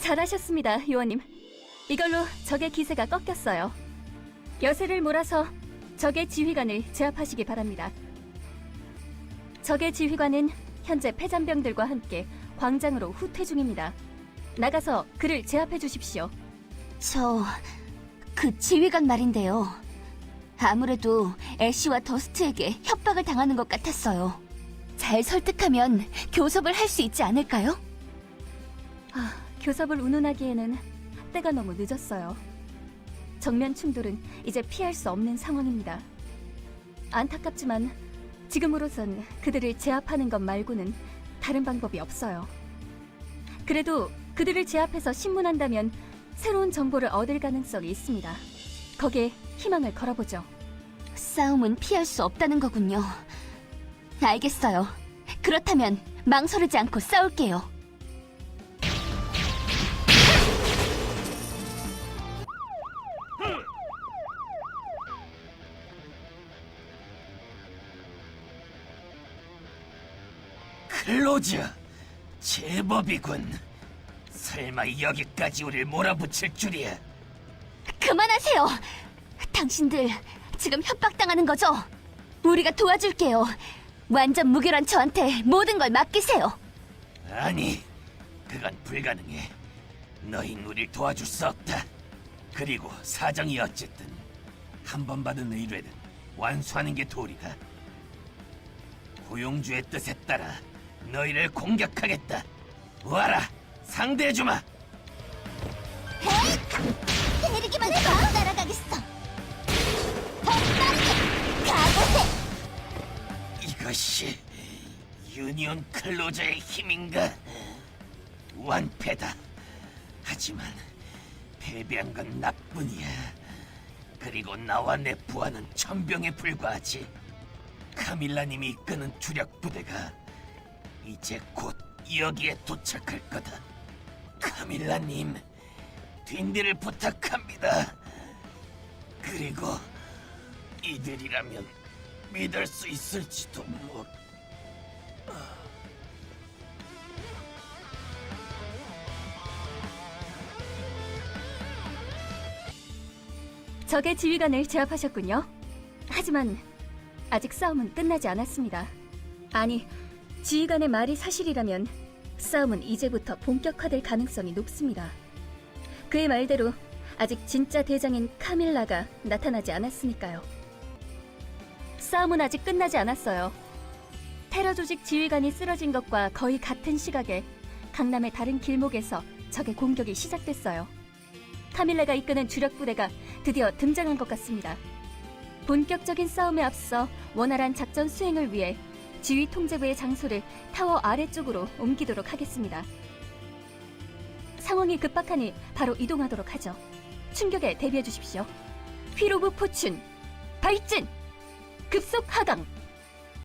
잘하셨습니다, 요원님. 이걸로 적의 기세가 꺾였어요. 여세를 몰아서 적의 지휘관을 제압하시기 바랍니다. 적의 지휘관은 현재 패잔병들과 함께 광장으로 후퇴 중입니다. 나가서 그를 제압해 주십시오. 저, 그 지휘관 말인데요. 아무래도 애쉬와 더스트에게 협박을 당하는 것 같았어요. 잘 설득하면 교섭을 할 수 있지 않을까요? 아, 교섭을 운운하기에는 때가 너무 늦었어요. 정면 충돌은 이제 피할 수 없는 상황입니다. 안타깝지만 지금으로선 그들을 제압하는 것 말고는 다른 방법이 없어요. 그래도 그들을 제압해서 신문한다면 새로운 정보를 얻을 가능성이 있습니다. 거기에 희망을 걸어보죠. 싸움은 피할 수 없다는 거군요. 알겠어요. 그렇다면 망설이지 않고 싸울게요. 클로즈, 제법이군. 설마 여기까지 우릴 몰아붙일 줄이야. 그만하세요. 당신들 지금 협박당하는 거죠? 우리가 도와줄게요. 완전 무결한 저한테 모든 걸 맡기세요. 아니, 그건 불가능해. 너흰 우릴 도와줄 수 없다. 그리고 사정이 어쨌든 한 번 받은 의뢰는 완수하는 게 도리다. 고용주의 뜻에 따라 너희를 공격하겠다. 와라, 상대해주마. 때리기만 해봐. 따라가겠어. 더 빠르게 가보세. 이것이 유니온 클로저의 힘인가? 완패다. 하지만 패배한 건 나뿐이야. 그리고 나와 내 부하는 천병에 불과하지. 카밀라님이 이끄는 주력 부대가 이제 곧 여기에 도착할 거다. 카밀라님, 뒷일을 부탁합니다. 그리고 이들이라면 믿을 수 있을지도 모르. 적의 지휘관을 제압하셨군요. 하지만 아직 싸움은 끝나지 않았습니다. 아니, 지휘관의 말이 사실이라면 싸움은 이제부터 본격화될 가능성이 높습니다. 그의 말대로 아직 진짜 대장인 카밀라가 나타나지 않았으니까요. 싸움은 아직 끝나지 않았어요. 테러 조직 지휘관이 쓰러진 것과 거의 같은 시각에 강남의 다른 길목에서 적의 공격이 시작됐어요. 카밀라가 이끄는 주력 부대가 드디어 등장한 것 같습니다. 본격적인 싸움에 앞서 원활한 작전 수행을 위해 지휘 통제부의 장소를 타워 아래쪽으로 옮기도록 하겠습니다. 상황이 급박하니 바로 이동하도록 하죠. 충격에 대비해 주십시오. 휘로브 포춘, 발진, 급속 하강,